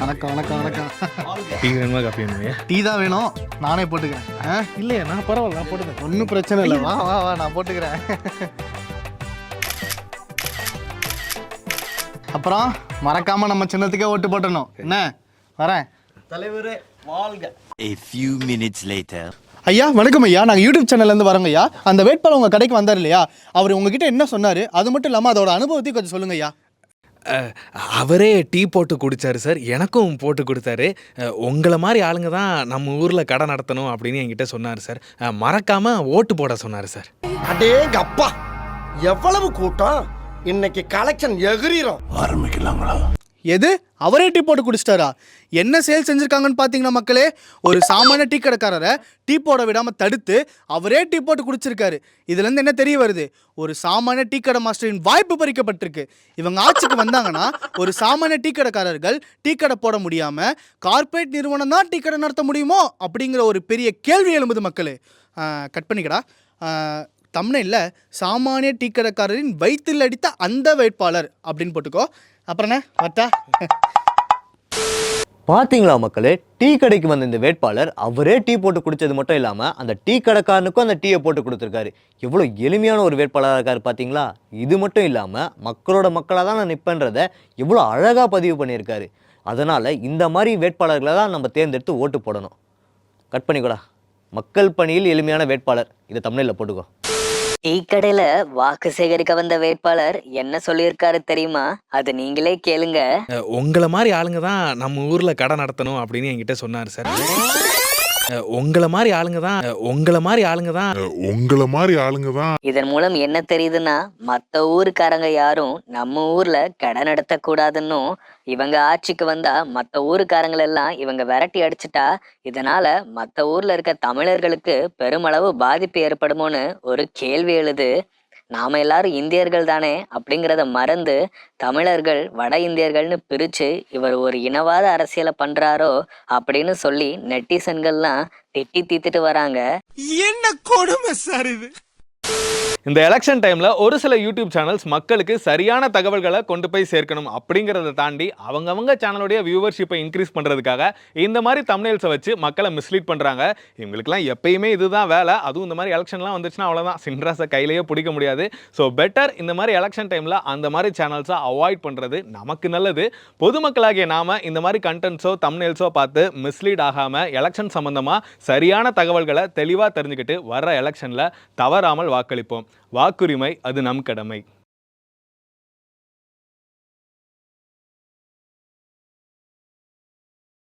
வணக்கம் வணக்கம் வணக்கம். டீ வேணுமா காஃபி வேணுமா? டீ தான் வேணும். நானே போட்டுக்கிறேன். இல்லையா நான் பரவாயில்ல நான் போட்டுக்கிறேன். ஒன்றும் பிரச்சனை இல்லை. வா வா வா நான் போட்டுக்கிறேன். அப்புறம் மறக்காம நம்ம சின்னத்துக்கே ஓட்டு போட்டணும் என்ன? வரேன். தலைவரே வாழ்க. A few minutes later. ஐயா வணக்கம் ஐயா. நாங்கள் யூடியூப் சேனல்லேருந்து வரோங்க ஐயா. அந்த வேட்பாளர் உங்கள் கடைக்கு வந்தார் இல்லையா? அவர் உங்ககிட்ட என்ன சொன்னார்? அது மட்டும் இல்லாமல் அதோட அனுபவத்தையும் கொஞ்சம் சொல்லுங்க ஐயா. அவரே டீ போட்டு குடிச்சாரு சார். எனக்கும் போட்டு கொடுத்தாரு. உங்களை மாதிரி ஆளுங்க தான் நம்ம ஊரில் கடை நடத்தணும் அப்படின்னு என்கிட்ட சொன்னார் சார். அஹ், மறக்காம ஓட்டு போட சொன்னார் சார். அடேங்க அப்பா எவ்வளவு கூட்டம்? இன்னைக்கு கலெக்ஷன் எகிரிரும். எது? அவரே டீ போட்டு குடிச்சிட்டாரா? என்ன சேல் செஞ்சுருக்காங்கன்னு பார்த்தீங்கன்னா மக்களே? ஒரு சாமானிய டீ கடைக்காரரை டீ போட விடாமல் தடுத்து அவரே டீ போட்டு குடிச்சிருக்காரு. இதுலேருந்து என்ன தெரிய வருது? ஒரு சாமானிய டீ கடை மாஸ்டரின் வாய்ப்பு பறிக்கப்பட்டிருக்கு. இவங்க ஆட்சிக்கு வந்தாங்கன்னா ஒரு சாமானிய டீ கடைக்காரர்கள் டீ கடை போட முடியாமல் கார்ப்பரேட் நிறுவனம் தான் டீ கடை நடத்த முடியுமோ? அப்படிங்கிற ஒரு பெரிய கேள்வி எழும்புது மக்களே. கட் பண்ணிக்கடா. தமிழில் சாமானிய டீ கடைக்காரரின் வயிற்றில் அடித்த அந்த வேட்பாளர் அப்படின்னு போட்டுக்கோ. அப்புறண்ணே என்ன? வட்டா? மக்களே டீ கடைக்கு வந்த இந்த வேட்பாளர் அவரே டீ போட்டு குடித்தது மட்டும் இல்லாமல் அந்த டீ கடைக்காரனுக்கும் அந்த டீயை போட்டு கொடுத்துருக்காரு. எவ்வளோ எளிமையான ஒரு வேட்பாளராக இருக்கார் பார்த்தீங்களா? இது மட்டும் இல்லாமல் மக்களோட மக்களாக தான் நான் நிற்பேன்றதை எவ்வளோ அழகாக பதிவு பண்ணியிருக்காரு. அதனால் இந்த மாதிரி வேட்பாளர்களை தான் நம்ம தேர்ந்தெடுத்து ஓட்டு போடணும். கட் பண்ணிக்கூடா. மக்கள் பணியில் எளிமையான வேட்பாளர். இதை தமிழில் போட்டுக்கோ. டீ கடையில வாக்கு சேகரிக்க வந்த வேட்பாளர் என்ன சொல்லியிருக்காரு தெரியுமா? அது நீங்களே கேளுங்க. உங்களை மாதிரி ஆளுங்க தான் நம்ம ஊர்ல கடை நடத்தணும் அப்படின்னு என்கிட்ட சொன்னாரு சார். உங்களை மாதிரி ஆளுங்க தான் உங்களை மாதிரி ஆளுங்க தான். உங்களை மாதிரி ஆளுங்க தான். இதன் மூலம் என்ன தெரியுதுன்னா மத்த ஊருக்காரங்க யாரும் நம்ம ஊர்ல கடை நடத்த இவங்க ஆட்சிக்கு வந்தா மத்த ஊருக்காரங்கள் எல்லாம் இவங்க விரட்டி அடிச்சிட்டா இதனால மத்த ஊர்ல இருக்க தமிழர்களுக்கு பெருமளவு பாதிப்பு ஏற்படுமோன்னு ஒரு கேள்வி எழுது. நாம எல்லாரும் இந்தியர்கள் தானே அப்படிங்கிறத மறந்து தமிழர்கள் வட இந்தியர்கள்னு பிரித்து இவர் ஒரு இனவாத அரசியலை பண்ணுறாரோ அப்படின்னு சொல்லி நெட்டிசன்கள்லாம் திட்டி தீத்துட்டு வராங்க. இந்த எலெக்ஷன் டைமில் ஒரு சில யூடியூப் சேனல்ஸ் மக்களுக்கு சரியான தகவல்களை கொண்டு போய் சேர்க்கணும் அப்படிங்கிறத தாண்டி அவங்கவங்க சேனலுடைய வியூவர்ஷிப்பை இன்க்ரீஸ் பண்ணுறதுக்காக இந்த மாதிரி தமிழ்ஸை வச்சு மக்களை மிஸ்லீட் பண்ணுறாங்க இவங்களுக்குலாம் எப்பயுமே இதுதான் வேலை. அதுவும் இந்த மாதிரி எலெக்ஷன்லாம் வந்துச்சுன்னா அவ்வளோதான் சின்ராஸை கையிலேயே பிடிக்க முடியாது. ஸோ பெட்டர் இந்த மாதிரி எலெக்ஷன் டைமில் அந்த மாதிரி சேனல்ஸை அவாய்ட் பண்ணுறது நமக்கு நல்லது. பொதுமக்களாகிய நாம இந்த மாதிரி கண்டென்ட்ஸோ தமிழ்ஸோ பார்த்து மிஸ்லீட் ஆகாமல் எலெக்ஷன் சம்மந்தமாக சரியான தகவல்களை தெளிவாக தெரிஞ்சுக்கிட்டு வர எலெக்ஷனில் தவறாமல் வாக்களிப்போம். வாக்குரிமை அது நம் கடமை.